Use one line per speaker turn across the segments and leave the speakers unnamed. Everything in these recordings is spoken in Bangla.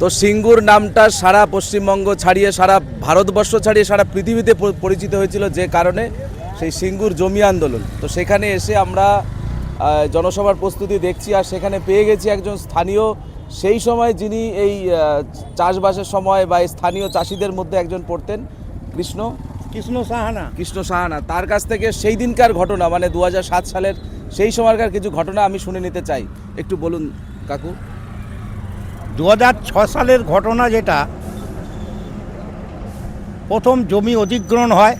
তো সিঙ্গুর নামটা সারা পশ্চিমবঙ্গ ছাড়িয়ে সারা ভারতবর্ষ ছাড়িয়ে সারা পৃথিবীতে পরিচিত হয়েছিল যে কারণে সেই সিঙ্গুর জমি আন্দোলন। তো সেখানে এসে আমরা জনসভার প্রস্তুতি দেখছি আর সেখানে পেয়ে গেছি একজন স্থানীয়। সেই সময় যিনি এই চাষবাসের সময় বা এই স্থানীয় চাষিদের মধ্যে একজন পড়তেন কৃষ্ণ।
কৃষ্ণ সাহানা।
কৃষ্ণ সাহানা। তার কাছ থেকে সেই দিনকার ঘটনা মানে দু হাজার সাত সালের সেই সময়কার কিছু ঘটনা আমি শুনে নিতে চাই। একটু বলুন কাকু।
দু সালের ঘটনা যেটা প্রথম জমি অধিগ্রহণ হয়।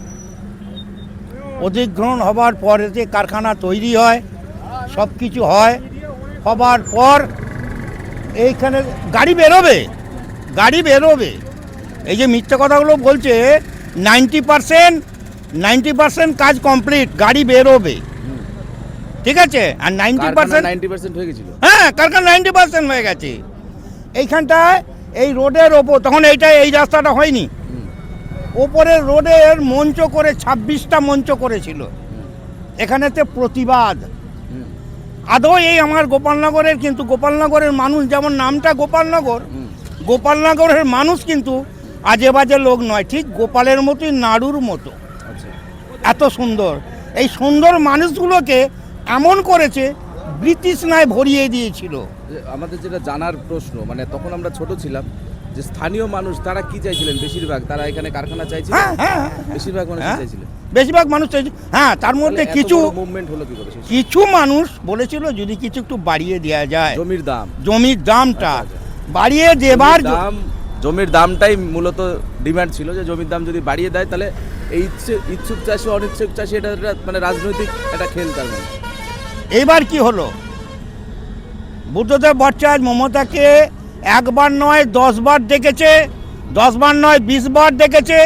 অধিগ্রহণ হবার পরে যে কারখানা তৈরি হয় সব কিছু হয় হবার পর এইখানে গাড়ি বেরোবে গাড়ি বেরোবে। এই যে মিথ্যে কথাগুলো বলছে নাইনটি পারসেন্ট নাইনটি পারসেন্ট কাজ কমপ্লিট গাড়ি বেরোবে। ঠিক আছে? আর নাইনটি পারসেন্ট
নাইনটি পার্সেন্ট হয়ে গেছিল।
হ্যাঁ কারখানা নাইনটি পার্সেন্ট হয়ে গেছে। এইখানটায় এই রোডের ওপর তখন এইটা এই রাস্তাটা হয়নি। ওপরের রোডের মঞ্চ করে ছাব্বিশটা মঞ্চ করেছিল। এখানেতে প্রতিবাদ। আদৌ এই আমার গোপালনগরের কিন্তু গোপালনগরের মানুষ যেমন নামটা গোপালনগর গোপালনগরের মানুষ কিন্তু আজে বাজে লোক নয় ঠিক গোপালের মতোই নাড়ুর মতো।
আচ্ছা।
এত সুন্দর। এই সুন্দর মানুষগুলোকে এমন করেছে ব্রিটিশ নয় ভরিয়ে দিয়েছিল।
আমাদের যেটা জানার প্রশ্ন মানে তখন আমরা ছোট ছিলাম যে স্থানীয় মানুষ তারা কি চাইছিলেন? বেশিরভাগ তারা এখানে কারখানা চাইছিলেন
হ্যাঁ হ্যাঁ হ্যাঁ।
বেশিরভাগ মানুষ? চাইছিলেন
বেশিরভাগ মানুষ চাইছে হ্যাঁ তার মধ্যে কিছু
মুভমেন্ট হলো কি করে?
কিছু মানুষ বলেছিল যদি কিছু একটু বাড়িয়ে দেওয়া যায়।
জমির দাম।
জমির দামটা।
আচ্ছা,
বাড়িয়ে দেবার
দাম জমির দামটাই মূলত ডিমান্ড ছিল যে জমির দাম যদি বাড়িয়ে দেয় তাহলে এই ইচ্ছুক চাষি অনিচ্ছুক চাষি এটা মানে রাজনৈতিক একটা খেল তার মানে
এবার কি হলো? বুদ্ধদেব ভট্টাচার্য মমতাকে একবার নয় দশবার ডেকেছে দশবার নয় বিশবার ডেকেছে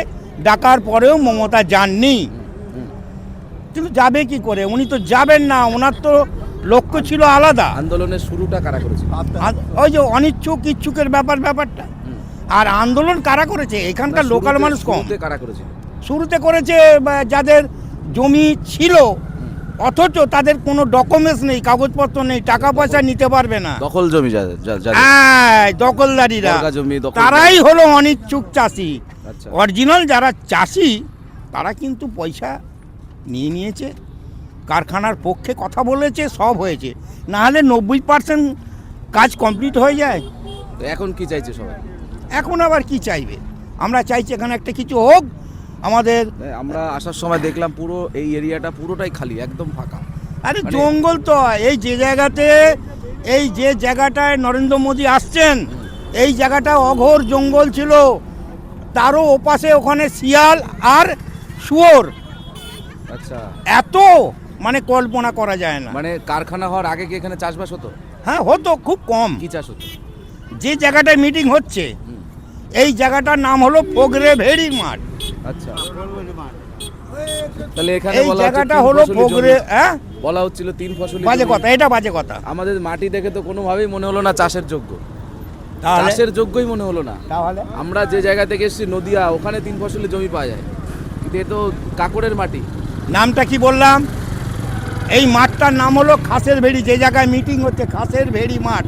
ডাকার পরেও মমতা যাননি। কিন্তু যাবে কি করে? উনি তো যাবেন না ওনার তো লক্ষ্য ছিল আলাদা।
আন্দোলনের শুরুটা কারা
করেছে ওই যে অনিচ্ছুক ইচ্ছুকের ব্যাপার ব্যাপারটা। আর আন্দোলন কারা করেছে? এখানকার লোকাল মানুষ কম।
কারা করেছে
শুরুতে করেছে যাদের জমি ছিল অথচ তাদের কোনো ডকুমেন্টস নেই কাগজপত্র নেই টাকা পয়সা নিতে পারবে না।
দখল জমি।
হ্যাঁ, দখলদারিরা। তারাই হলো অনিচ্ছুক চাষি।
আচ্ছা।
অরিজিনাল যারা চাষি তারা কিন্তু পয়সা নিয়ে নিয়েছে। কারখানার পক্ষে কথা বলেছে সব হয়েছে। না হলে নব্বই পার্সেন্ট কাজ কমপ্লিট হয়ে যায়।
তো এখন কি চাইছে সবাই?
এখন আবার কি চাইবে? আমরা চাইছি এখানে একটা কিছু হোক আমাদের
হ্যাঁ, আমরা আসার সময় দেখলাম পুরো এই এরিয়াটা পুরোটাই খালি একদম ফাঁকা।
আরে
মানে-
জঙ্গল তো এই যে জায়গাতে এই যে জায়গাটায় নরেন্দ্র মোদী আসছেন এই জায়গাটা অঘোর জঙ্গল ছিল। তারও ওপাশে ওখানে শিয়াল আর শুয়োর।
আচ্ছা।
এত মানে কল্পনা করা যায় না।
মানে কারখানা হওয়ার আগে কি এখানে চাষবাস হতো?
হ্যাঁ হতো খুব কম।
কি চাষ হতো?
যে জায়গাটায় মিটিং হচ্ছে এই জায়গাটার নাম হলো ফোগরে ভেড়ি মাঠ।
আচ্ছা। তাহলে এখানে
এই
বলা
জায়গাটা হলো
ফসলি
হ্যাঁ?
বলা হচ্ছিল তিন ফসলি
বাজে কথা এটা বাজে কথা।
আমাদের মাটি দেখে তো কোনোভাবেই মনে হলো না চাষের যোগ্য।
তাহলে?
চাষের যোগ্যই মনে হলো না।
তাহলে?
আমরা যে জায়গা থেকে এসেছি নদিয়া ওখানে তিন ফসলি জমি পাওয়া যায়। কিন্তু এ তো কাকড়ের মাটি।
নামটা কি বললাম? এই মাঠটার নাম হলো খাসের ভেড়ি। যে জায়গায় মিটিং হচ্ছে খাসের ভেড়ি মাঠ।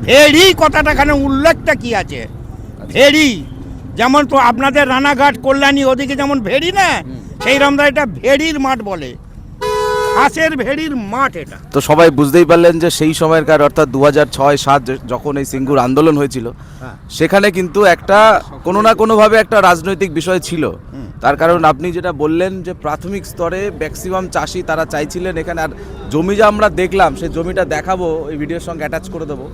ভেড়ি কথাটা এখানে উল্লেখটা কি আছে? ভেড়ি। যেমন তো আপনাদের রানাঘাট কল্যাণী ওদিকে যেমন ভেড়ি না সেই রকম এটা ভেড়ির মাঠ বলে। খাসের ভেড়ির মাঠ এটা।
তো সবাই বুঝতেই পারলেন যে সেই সময়কার অর্থাৎ দু হাজার ছয় সাত যখন এই সিঙ্গুর আন্দোলন হয়েছিল
হ্যাঁ।
সেখানে কিন্তু একটা কোনো না কোনোভাবে একটা রাজনৈতিক বিষয় ছিল। তার কারণ আপনি যেটা বললেন যে প্রাথমিক স্তরে ম্যাক্সিমাম চাষি তারা চাইছিলেন এখানে আর জমি যা আমরা দেখলাম সেই জমিটা দেখাবো এই ভিডিওর সঙ্গে অ্যাটাচ করে দেবো।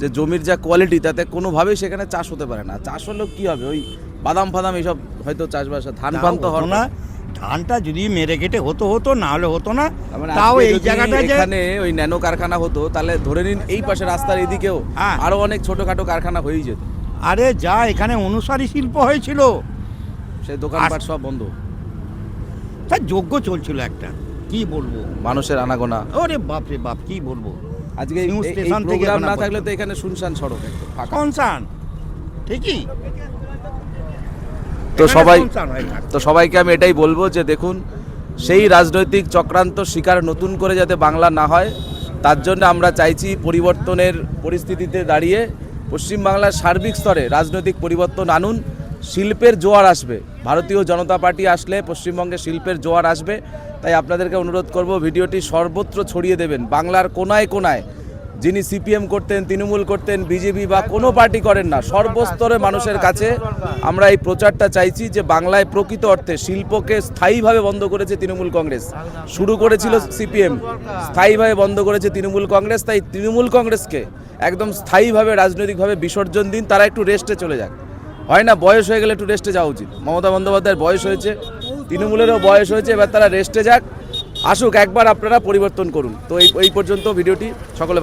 যে জমির যা কোয়ালিটি তাতে কোনোভাবেই সেখানে চাষ হতে পারে না। চাষ হলেও কী হবে? ওই বাদাম ফাদাম এইসব হয়তো চাষবাস ধান ফান তো
হতো না। ধানটা যদি মেরে কেটে হতো হতো না হলে হতো না।
মানে
তাও এই জায়গাটা
এখানে ওই ন্যানো কারখানা হতো তাহলে ধরে নিন এই পাশে রাস্তার এদিকেও
হ্যাঁ।
আরও অনেক ছোটখাটো কারখানা হয়েই যেত।
আরে যা এখানে অনুসারী শিল্প হয়েছিল।
সে দোকানপাট সব বন্ধ।
তার যোগ্য চলছিল একটা। কি বলব?
মানুষের আনাগোনা।
ওরে বাপ রে বাপ কি বলব?
আজকে এই
স্টেশন থেকে
না থাকলে তো এখানে শুনশান সড়ক
কনসার্ন ঠিকই।
তো সবাই। তো সবাইকে আমি এটাই বলব যে দেখুন সেই রাজনৈতিক চক্রান্ত শিকার নতুন করে যাতে বাংলা না হয় তার জন্য আমরা চাইছি পরিবর্তনের পরিস্থিতিতে দাঁড়িয়ে পশ্চিমবাংলার সার্বিক স্তরে রাজনৈতিক পরিবর্তন আনুন শিল্পের জোয়ার আসবে। ভারতীয় জনতা পার্টি আসলে পশ্চিমবঙ্গে শিল্পের জোয়ার আসবে, তাই আপনাদেরকে অনুরোধ করব ভিডিওটি সর্বত্র ছড়িয়ে দেবেন। বাংলার কোনায় কোনায় যিনি সিপিএম করতেন, তৃণমূল করতেন, বিজেপি বা কোনো পার্টি করেন না, সর্বস্তরে মানুষের কাছে আমরা এই প্রচারটা চাইছি যে বাংলায় প্রকৃত অর্থে শিল্পকে স্থায়ীভাবে বন্ধ করেছে তৃণমূল কংগ্রেস। শুরু করেছিল সিপিএম, স্থায়ীভাবে বন্ধ করেছে তৃণমূল কংগ্রেস, তাই তৃণমূল কংগ্রেসকে একদম স্থায়ীভাবে রাজনৈতিকভাবে বিসর্জন দিন, তারা একটু রেস্টে চলে যাক। হয় না, বয়স হয়ে গেলে একটু রেস্টে যাওয়া উচিত। মমতা বন্দ্যোপাধ্যায়ের বয়স হয়েছে, তৃণমূলেরও বয়স হয়েছে, এবার তারা রেস্টে যাক। আসুক, একবার আপনারা পরিবর্তন করুন। তো এই পর্যন্ত ভিডিওটি, সকলে